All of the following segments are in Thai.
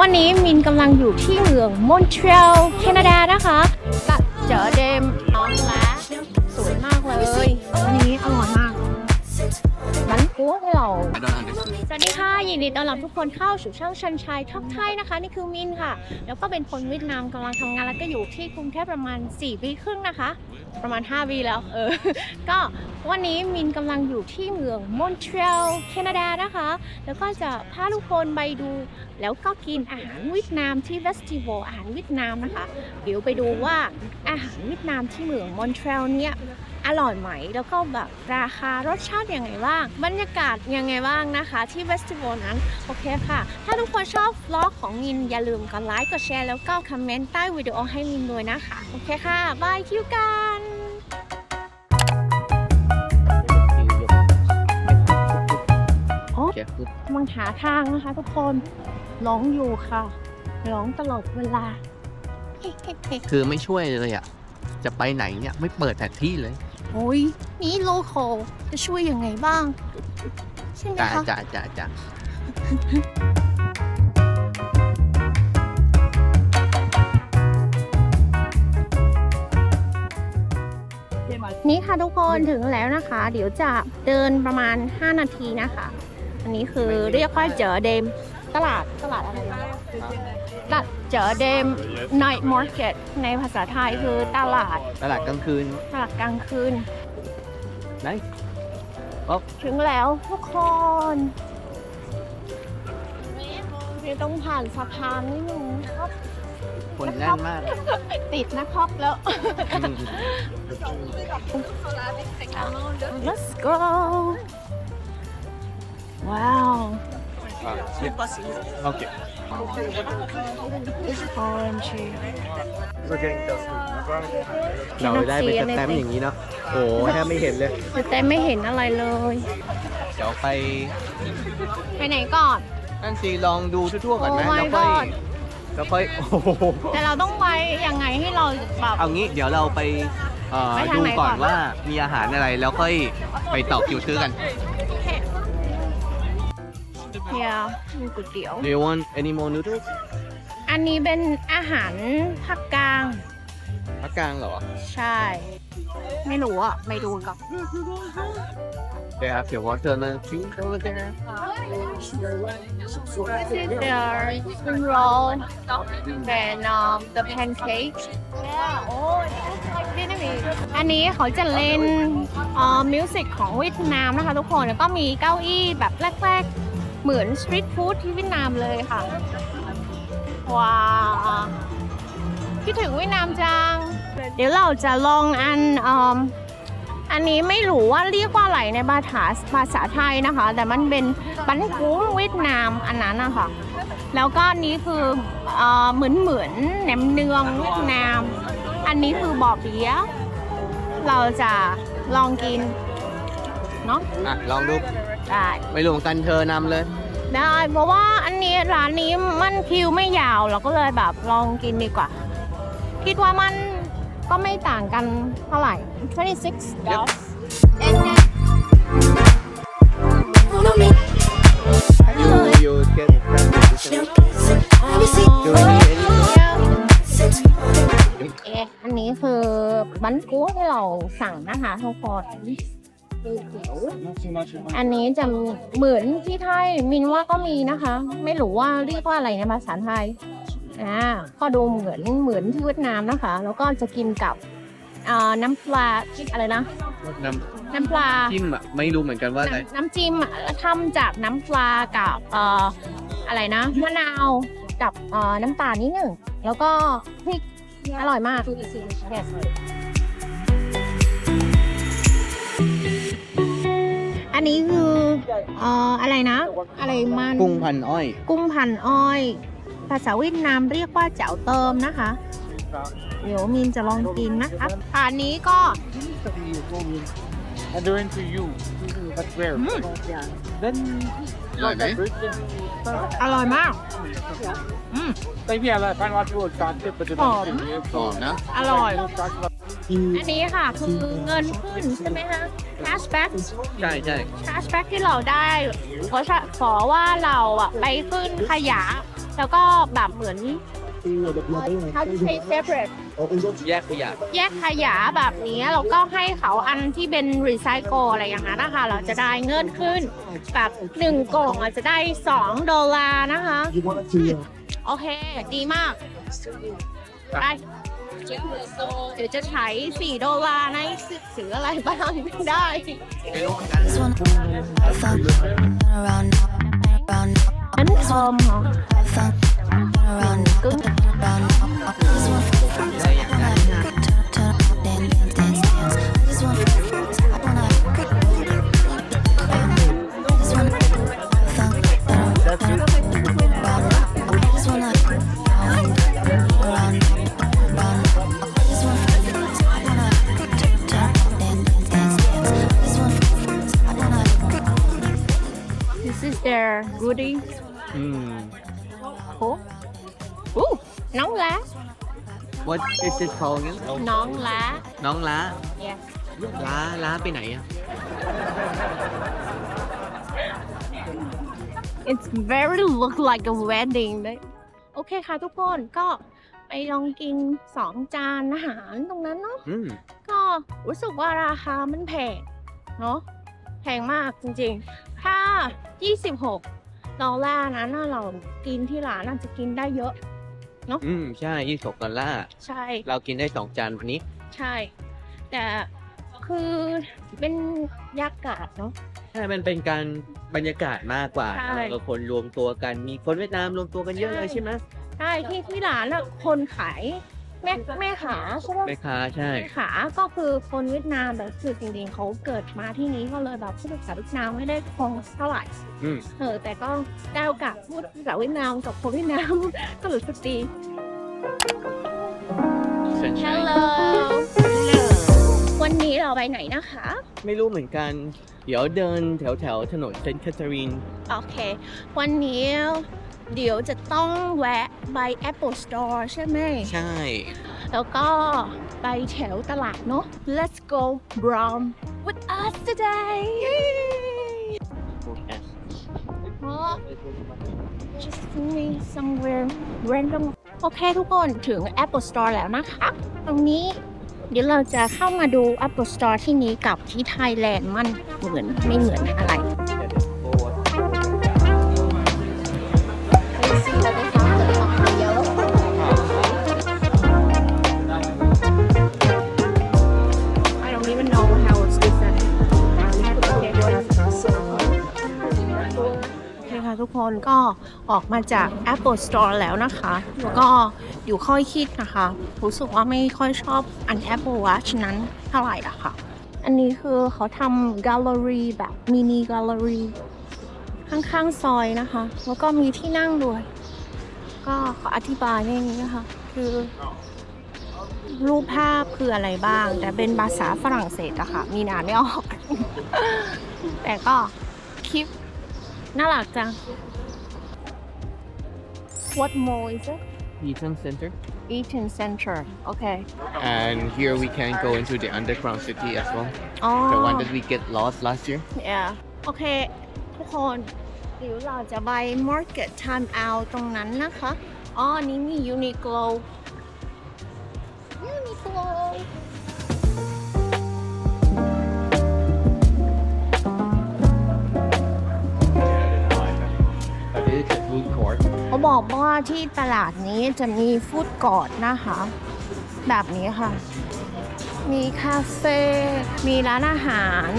วันนี้มินกำลังอยู่ที่เมืองมอนทรีออลแคนาดานะคะกับเจอเดมออนและสวยมากเลยอันนี้อร่อยมากมันกุ้งเรา วัสดีค่ะ ยินดีต้อนรับทุกคนเข้าสู่ช่องชันชัยท็อปไทยนะคะ นี่คือมินค่ะ แล้วก็เป็นคนเวียดนามกำลังทำงานแล้วก็อยู่ที่กรุงเทพประมาณ4ปีครึ่งนะคะ ประมาณ 5 ปีแล้ว เออ ก็วันนี้มินกำลังอยู่ที่เมืองมอนทรีออลแคนาดานะคะ แล้วก็จะพาทุกคนไปดู แล้วก็กินอาหารเวียดนามที่เฟสติวัลอาหารเวียดนามนะคะ เดี๋ยวไปดูว่าอาหารเวียดนามที่เมืองมอนทรีออลเนี่ย อร่อยไหม แล้วก็แบบราคารสชาติยังไงบ้าง บรรยากาศยังไงบ้างนะคะ ที่เฟสติวัลนั้น โอเคค่ะ ถ้าทุกคนชอบวล็อกของมินอย่าลืมกดไลค์กดแชร์แล้วก็คอมเมนต์ใต้วิดีโอให้มินด้วยนะคะ โอเคค่ะบายคิวกันโอ้เกียร์คือกำลังหาทางนะคะทุกคนหลงอยู่ค่ะหลงตลอดเวลา คือไม่ช่วยเลยอะ จะไปไหนเนี่ย ไม่เปิดแผนที่เลย โอ้ยนี่โลโคจะช่วยยังไงบ้าง ใช่ไหมจ้าคะ จ้าจ้าจ้านี่ค่ะทุกคนถึงแล้วนะคะ เดี๋ยวจะเดินประมาณ 5 นาทีนะคะ อันนี้คือเรียกว่าเจอเดม ตลาดตลาดอะไรนะตลาดเจอเดม night market ในภาษาไทยคือตลาดตลาดกลางคืนตลาดกลางคืน ไหนป๊อปถึงแล้วทุกคนเดี๋ยวต้องผ่านสะพานนิดนึงครับคนแน่นมาก ติดนะครับแล้ว Let's go ว้าว โอเค orange เราได้เป็นสแตมป์อย่างนี้เนาะโอ้โหแทบไม่เห็นเลย แต่ไม่เห็นอะไรเลย เดี๋ยวไปไปไหนก่อน นั่นสิลองดูทั่วๆก่อนไหม Oh my แล้วค่อย God แล้วค่อยโอ้โหแต่เราต้องไปยังไงให้เราแบบ เอางี้เดี๋ยวเราไปเอ่อไปทางดูไหนก่ก่ออนน ว่ามีอาหารอะไรแล้วค่อยไปต่อคิวซื้อกัน เฮียมีก๋วยเตี๋ยว Do you want any more noodles อันนี้เป็นอาหารภาคกลาง ภาคกลางเหรอ ใช่ ไม่รู้อะไปดูก่อน They have your watermelon drink over there There spring roll and um, the pancake yeah oh it looks like Vietnamese อันนี้เขาจะเล่นเอ่อมิวสิกของเวียดนามนะคะทุกคน แล้วก็มีเก้าอี้แบบแรกๆ เหมือนสตรีทฟู้ดที่เวียดนามเลยค่ะ ว้าวคิดถึงเวียดนามจัง เดี๋ยวเราจะลองอันอ,อันนี้ไม่รู้ว่าเรียกว่าอะไรในภาษาภาษาไทยนะคะ แต่มันเป็นปันกุ้งเวียดนามอันนั้นนะคะแล้วก็นี้คือเอ่อเหมือนเหมือนแหนมเนืองเวียดนาม อันนี้คือบอบเปี๊ยเราจะลองกินเนาะะลองดู ได้ไม่รู้เหมือนกันเธอนำเลย ได้เพราะว่าอันนี้ร้านนี้มันคิวไม่ยาวเราก็เลยแบบลองกินดีกว่า คิดว่ามันก็ไม่ต่างกันเท่าไหร่ 26 Yep. You you get Do you need any เอ๊ะอันนี้คือบันกุ้งที่เราสั่งนะคะทุกคน อันนี้จะเหมือนที่ไทยมินว่าก็มีนะคะ ไม่รู้ว่าเรียกว่าอะไรในภาษาไทยอ่าก็ดูเหมือนเหมือนที่เวียดนามนะคะ แล้วก็จะกินกับอ่าน้ำปลาอะไรนะ น้น้ำปลาำจิ้มอะไม่รู้เหมือนกันว่าอะไรน้ำน้ำจิ้มอะทำจากน้ำปลากับเอ่ออะไรนะมะนาวกับเอ่อน้ำตาลนิดหนึ่งแล้วก็พริกอร่อยมาก อันนี้คือเอ่ออะไรนะ อะไรมันกุ้งพันอ้อย กุ้งพันอ้อย ภาษาเวียดนามเรียกว่าเจ๋าเติมนะคะ เดี๋ยวมินจะลองกินนะคะอันนี้ก็ And they're into you. That's rare. Then อร่อยไหมอร่อยมาก maybe I find out people got it, but they're Oh. not serious. หอมนะ อร่อย Talk about อันนี้ค่ะคือเงินขึ้นใช่ไหมคะ cashback ใช่ใช่ cashback ที่เราได้เพราะฉะเพราะว่าเราอะไปขึ้นขยะ แล้วก็แบบเหมือน how to say separate แยกขยะแยกขยะแบบนี้แล้วก็ให้เขาอันที่เป็นรีไซเคิลอะไรอย่างนั้นนะคะ เราจะได้เงินขึ้นแบบหนึ่งกล่องอาจจะได้ 2 ดอลลาร์นะคะ โอเค ดีมาก ไป เดี๋ยวจะใช้4ดอลลาร์ในซื้ออะไรบ้างไม่ได้ไม่รู้เหมือนกัน This one, I found around, around, อันนี้ชมเหรอ I found around, around. This one, This is their goodie อืมโอ้อู้น้องล้า what is it called again น้องล้าน้องล้า yes ล้าล้าไปไหนอะ it's very look like a wedding เลยโอเคค่ะทุกคนก็ไปลองกินสองจานอาหารตรงนั้นเนาะอืมก็รู้สึกว่าราคามันแพงเนาะ แพงมากจริงๆ ถ้า 26ดอลลาร์นั้นน่ะเรากินที่ร้านอาจจะกินได้เยอะ อืมใช่ยี่สิบดอลลาร์ใช่ เรากินได้สองจานวันนี้ ใช่ แต่คือเป็นยากาศเนาะ ใช่ มันเป็นการบรรยากาศมากกว่าใช่ เราคนรวมตัวกันมีคนเวียดนามรวมตัวกันเยอะเลยใช่ไหม ใช่ที่ที่ร้านอะคนขาย แม่แม่ขาใช่ไหมแม่ค้าใช่แม่ขาก็คือคนเวียดนามแต่คือจริงๆเขาเกิดมาที่นี้ก็เลยแบบพูดภาษาเวียดนามไม่ได้คล่องเท่าไหร่อืม เออแต่ก็ได้โอกาสพูดภาษาเวียดนามกับคนเวียดนาม ก็รู้สึกดี Sunshine Hello วันนี้เราไปไหนนะคะ ไม่รู้เหมือนกัน เดี๋ยวเดินแถวแถวๆถนนเซนต์แคทเธอรีน โอเค วันนี้ เดี๋ยวจะต้องแวะไป Apple Store ใช่ไหม ใช่ แล้วก็ไปแถวตลาดเนาะ Let's go brown with us today Oh, just me somewhere random โอเคทุกคนถึง Apple Store แล้วนะคะ ตรงนี้เดี๋ยวเราจะเข้ามาดู Apple Store ที่นี้กับที่ไทยแลนด์มันเหมือนไม่เหมือนอะไร ทุกคนก็ออกมาจาก Apple Store แล้วนะคะแล้วก็อยู่ค่อยคิดนะคะ รู้สึกว่าไม่ค่อยชอบอัน Apple Watch นั้นเท่าไหร่ละค่ะ อันนี้คือเขาทำแกลเลอรี่แบบมินิแกลเลอรี่ข้างๆซอยนะคะ แล้วก็มีที่นั่งด้วย ก็ขออธิบายในนี้นะคะ คือรูปภาพคืออะไรบ้าง แต่เป็นภาษาฝรั่งเศสอะค่ะ มีนานไม่ออก แต่ก็คลิป น่ารักจัง What mall is it? Eaton Center Eaton Center Okay and here we can go into the underground city as well อ๋อ the one that we get lost last year yeah โอเค ทุกคนเดี๋ยวเราจะไป Market Time Out ตรงนั้นนะคะ อ๋อ นี่มี Uniqlo Uniqlo บอกว่าที่ตลาดนี้จะมีฟู้ดกอร์ดนะคะ แบบนี้ค่ะ มีคาเฟ่ มีร้านอาหาร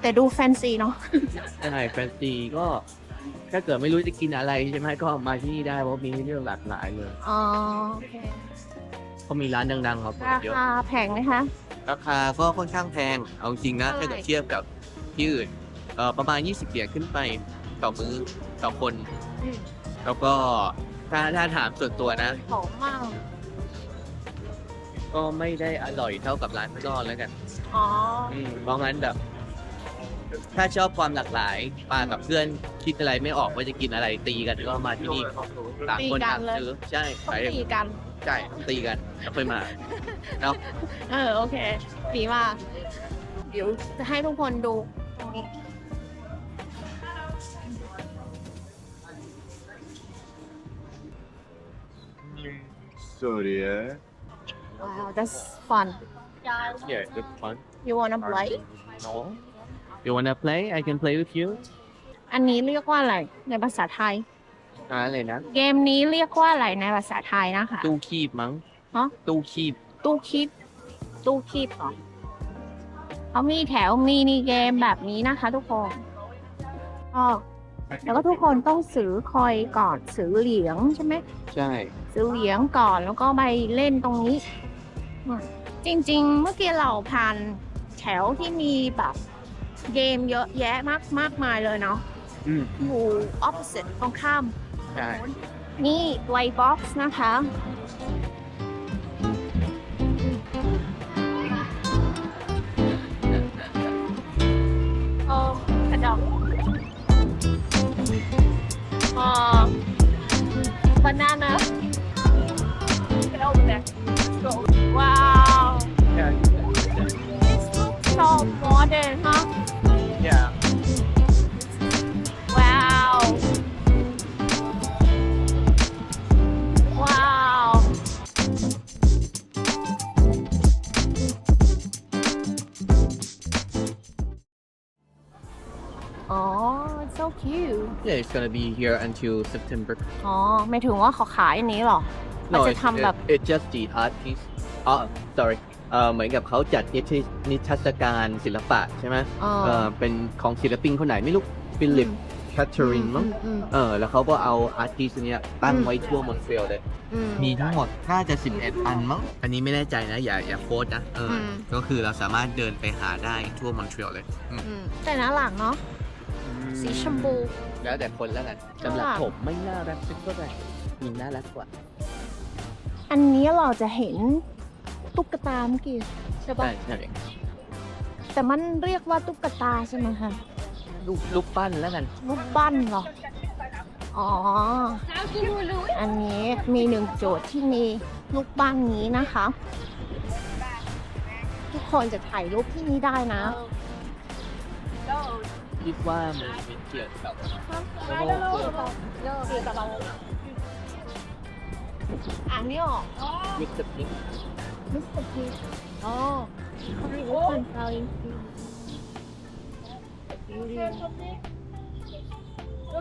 แต่ดูแฟนซีเนาะใช่แฟนซีก็ถ้าเกิดไม่รู้จะกินอะไรใช่ไหมก็มาที่นี่ได้เพราะมีให้เลือกหลากหลายเลยอ๋อโอเคเขามีร้านดังๆครับราเยอะคาแพงไหมคะ ราคาก็ค่อนข้างแพงเอาจริงนะเท่าไหร่ถ้าเกิดเทียบกับที่อื่นเอ่อประมาณ 20เหรียญขึ้นไปต่อมื้อต่อคน แล้วก็ถ้าถ้าถามส่วนตัวนะ หอมมาก ก็ไม่ได้อร่อยเท่ากับร้านข้างนอกแล้วกันอ๋อ อืมเพราะงั้นแบบ ถ้าชอบความหลากหลายมากับเพื่อนคิดอะไรไม่ออกว่าจะกินอะไรตีกันก็มาที่นี่ต่างคนต่างซื้อใช่ต้องไปตีกัน ใช่ตีกันแล้วค่อยมาเนาะ เออ โอเค ดีมาก เดี๋ยวจะให้ทุกคนดูตรงนี้น Sorry, eh? Wow that's fun Yeah it's fun you wanna play No You wanna play I can play with you อันนี้เรียกว่าอะไรในภาษาไทย อะไรนะ เกมนี้เรียกว่าอะไรในภาษาไทยนะคะ ตู้คีบมั้งฮะ ตู้คีบ ตู้คีบ ตู้คีบเหรอเขามีแถวมีนีเกมแบบนี้นะคะทุกคนก็ แล้วก็ทุกคนต้องซื้อคอยก่อนซื้อเหลียงใช่ไหมใช่ ซื้อเหลียงก่อนแล้วก็ไปเล่นตรงนี้อืมจริง ๆ เมื่อกี้เราผ่านแถวที่มีแบบเกมเยอะแยะมากมากมายเลยเนาะอืมอยู่ opposite ตรงข้าม ใช่ นี่ play box นะคะ banana get over there go wow so modern huh it's gonna be here until September อ๋อไม่ถึงว่าเขาขายอันนี้เหรอมันจะ it's- ทำแบบ it- it's just the artist อ๋อ sorry เอ่อเหมือนกับเขาจัดนิทรรศนิทรรศการศิลปะใช่ไหมอ๋อเอ่อเป็นของศิลปินคนไหนไม่รู้ฟิลิปแคทเธอรีนมั้งอืม เออแล้วเขาก็เอาอาร์ติสเนี้ยตั้งอืมไว้ทั่วมอนทรีออลเลย อืม มีทั้งหมดน่าจะ 11 อันมั้ง อันนี้ไม่แน่ใจนะ อย่าอย่าโค้ดนะ เอออม ก็คือเราสามารถเดินไปหาได้ทั่วมอนทรีออลเลย อืมแต่น่ารักเนาะ สีชมพู แล้วแต่คนแล้วกันสำหรับน่ารักผมไม่น่ารักสักเท่าไหร่มีน่ารักกว่า อันนี้เราจะเห็นตุ๊กตาเมื่อกี้ใช่ปะใช่ใช่แต่มันเรียกว่าตุ๊กตาใช่ไหมคะลูกลูกปั้นแล้วกันรูปปั้นเหรอ อ๋อ อันนี้มีหนึ่งโจทย์ที่มีลูกปั้นนี้นะคะ ทุกคนจะถ่ายรูปที่นี่ได้นะ คิดว่ามันเป็นเกี่ยวกับอ่านไม่ออกมิสเตอร์พิงมิสเตอร์พีอ๋อเขาเรียกว่าคนเกาหลี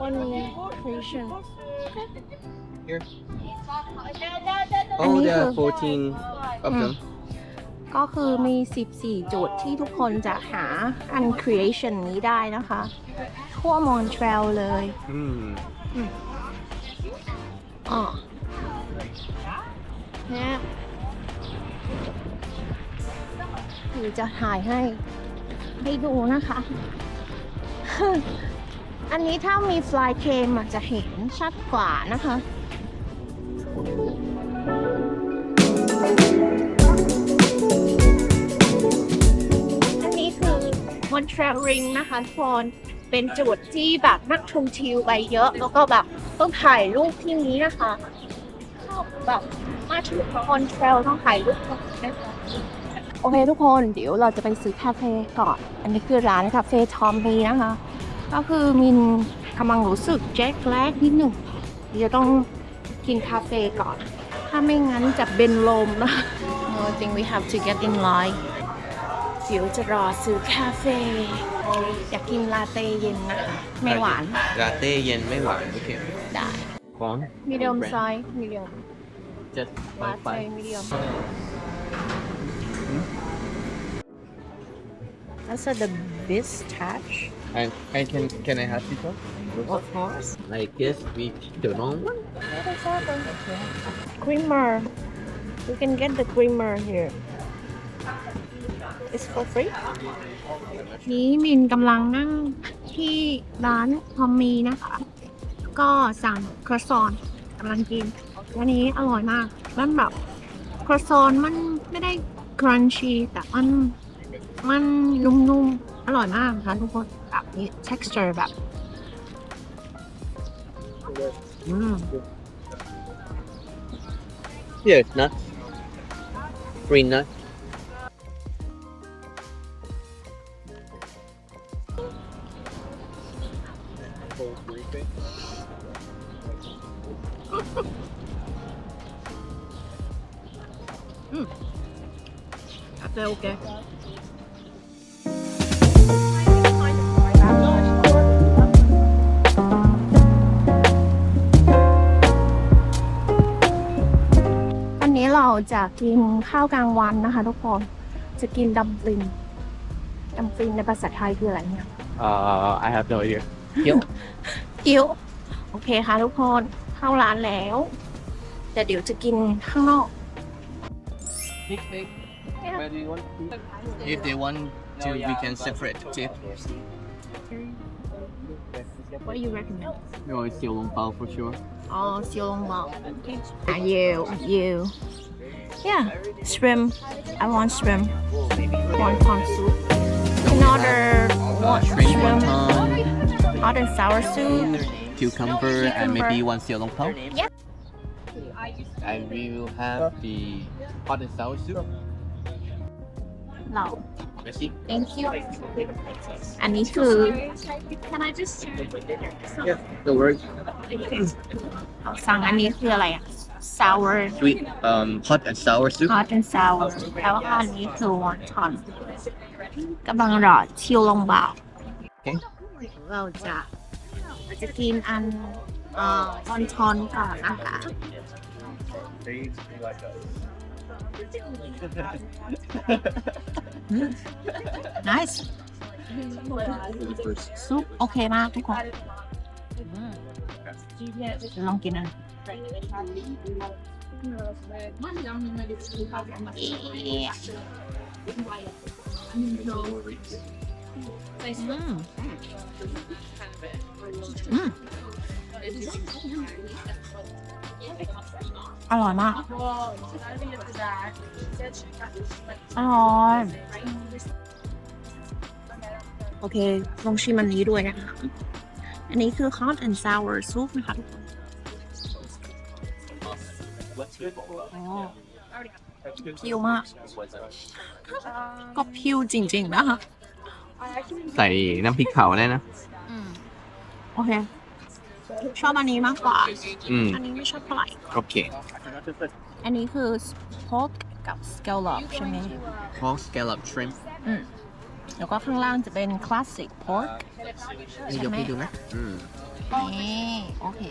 วันนี้ creation Here อันนี้คือ14 of them ก็คือมี 14โจทย์ที่ทุกคนจะหาอัน creation นี้ได้นะคะ ทั่วมอนทรีอลเลยอืมอ๋อเนี่ยหรือจะถ่ายให้ให้ดูนะคะ อันนี้ถ้ามีฟลายเคมอาจจะเห็นชัดกว่านะคะ Montreal Ring นะคะทุกคนเป็นจุดที่แบบนักท่องเที่ยวไปเยอะ แล้วก็แบบต้องถ่ายรูปที่นี้นะคะชอบแบบมาถึงมอนทรลต้องถ่ายรูปตรงนี้นะคะโอเคทุกคนเดี๋ยวเราจะไปซื้อคาเฟ่ก่อน อันนี้คือร้านคาเฟ่ทอมมีนะคะ ก็คือมินกำลังรู้สึกแจ็คแลกนิดหนึ่งเดี๋ยวต้องกินคาเฟ่ก่อน ถ้าไม่งั้นจะเป็นลมนะ No I think we have to get in line เดี๋ยวจะรอซื้อคาเฟ่อยากกินลาเต้เย็นนะคะ ไม่หวาน ลาเต้เย็นไม่หวานโอเคได้ ของ medium size medium จะไปลาไปเต้ medium That's the bistach and and can can I have this one of course I guess we the wrong one creamer you can get the creamer here is for free นี้มินกำลังนั่งที่ร้านทอมมีนะคะ ก็สั่งครัวซอนกำลังกินวันนี้อร่อยมากมันแบบครัวซอนมันไม่ได้ครันชีแต่มันมันนุ่มๆ อร่อยมากค่ะทุกคนแบบนี้ texture แบบ อืม Yes nut green nut โอเคโอเคอันนี้เราจะกินข้าวกลางวันนะคะทุกคน จะกินดัมปลิงดัมปลิงในภาษาไทยคืออะไรเนี่ย Uh, I have no idea. กิ้วโอเคค่ะทุกคนเข้าร้านแล้ว แต่เดี๋ยวจะกินข้างนอก Where If they want to, we can separate tip. What do you recommend? No, it's Xiaolong Bao for sure. Oh, Xiaolong Bao. Ah, you, you. Yeah, shrimp. I want shrimp. One Wonton soup. Can order one shrimp wonton. Hot and sour soup. Cucumber, Cucumber. and maybe one Xiaolong Bao. Yep. And we will have the hot and sour soup. เรา Merci. thank you อันนี้คือ Can I just The word สั่งอันนี้คืออะไรอะ sour sweet um hot and sour soup hot and sour แล้วอันนี้คือวอนทอนกำลังรอชิวลงบ่าวโอเคเราจะเราจะกินอันเอ่อวอนทอนก่อนนะคะ nice ซุปโอเคมากทุกคนจะลองกินอันเอ๊ะอืม อืมอร่อยมาก อร่อย โอเค ลองชิมอันนี้ด้วยนะคะ อันนี้คือ hot and sour soup นะคะทุกคนอ๋อพิวมากก็พิวจริง ๆ นะคะ ใส่น้ำพริกเผาแน่นะอืมโอเค ชอบอันนี้มากกว่า อืม อันนี้ไม่ชอบเท่าไหร่ โอเคอันนี้คือ pork กับ scallop ใช่ไหม pork scallop shrimp แล้วก็ข้างล่างจะเป็น classic pork นี่ยกให้ดูไหมอืม นี่โอเค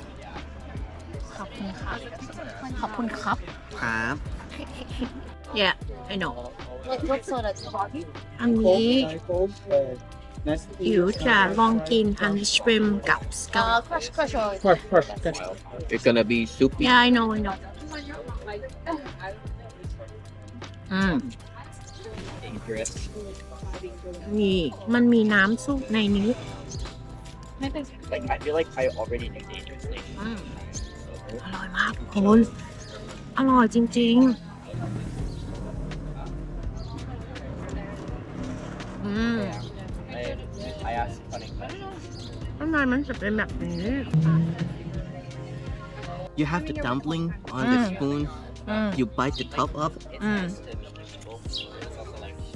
ขอบคุณครับขอบคุณครับ ครับ yeah I know what, what soda? อันนี้ Nice. อิ๋วจะลองกินอัน shrimp กับ scallop Uh, crush, crush. or- Crush, crush, crush. it's gonna be soupy yeah I know I know อืมนี่มันมีน้ำซุปในนี้ Like I feel like I already knew the English name. อืมอร่อยมากคุณอร่อยจริงๆ อืม I, I asked funny questions. ข้างในมันจะเป็นแบบนี้ you have the dumpling on the Mm. spoon อืม you bite the top up อืม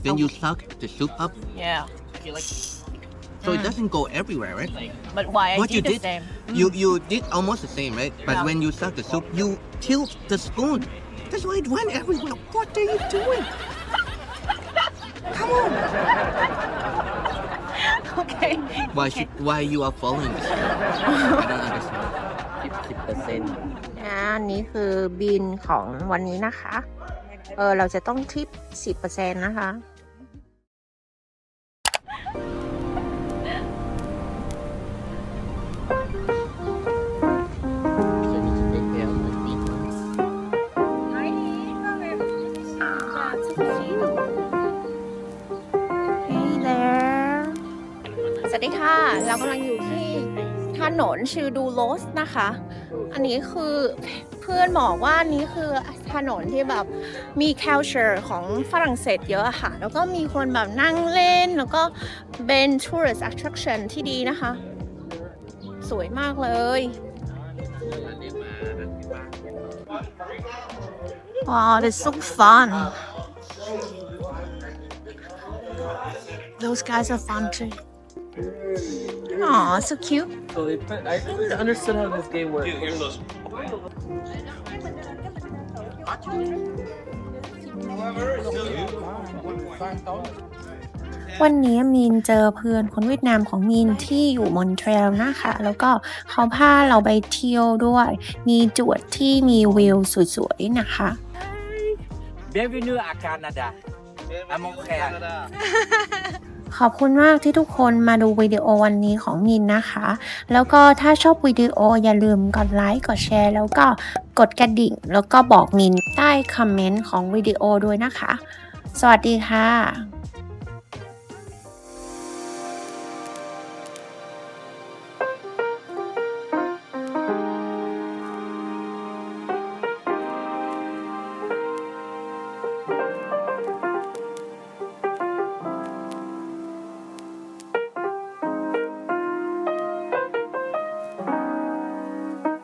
then you suck the soup up yeah I feel like so it Mm. doesn't go everywhere right but why I What you did the did? same you you did almost the same right but Yeah. when you suck the soup you tilt the spoon that's why it went everywhere what are you doing okay Why should why you are following this I don't understand อ่าอันนี้คือบินของวันนี้นะคะ เออ เราจะต้องทิป 10%นะคะ ค่ะ เรากำลังอยู่ที่ถนนชื่อดูโลสนะคะ อันนี้คือเพื่อนบอกว่านนี้คือถนนที่แบบมี culture ของฝรั่งเศสเยอะค่ะ แล้วก็มีคนแบบนั่งเล่น แล้วก็เป็น tourist attraction ที่ดีนะคะ สวยมากเลย Wow, that's so fun. Those guys are fun too. Aw, so cute. So they put, I never understood how this game works. วันนี้มีนเจอเพื่อนคนเวียดนามของมีนที่อยู่มอนทรีออลนะคะ แล้วก็เขาพาเราไปเที่ยวด้วย มีจุดที่มีวิวสวยๆนะคะ Bienvenue à Canada. À Montréal. ขอบคุณมากที่ทุกคนมาดูวิดีโอวันนี้ของมินนะคะ แล้วก็ถ้าชอบวิดีโออย่าลืมกดไลค์กดแชร์ แล้วก็กดกระดิ่ง แล้วก็บอกมินใต้คอมเมนต์ของวิดีโอด้วยนะคะ สวัสดีค่ะ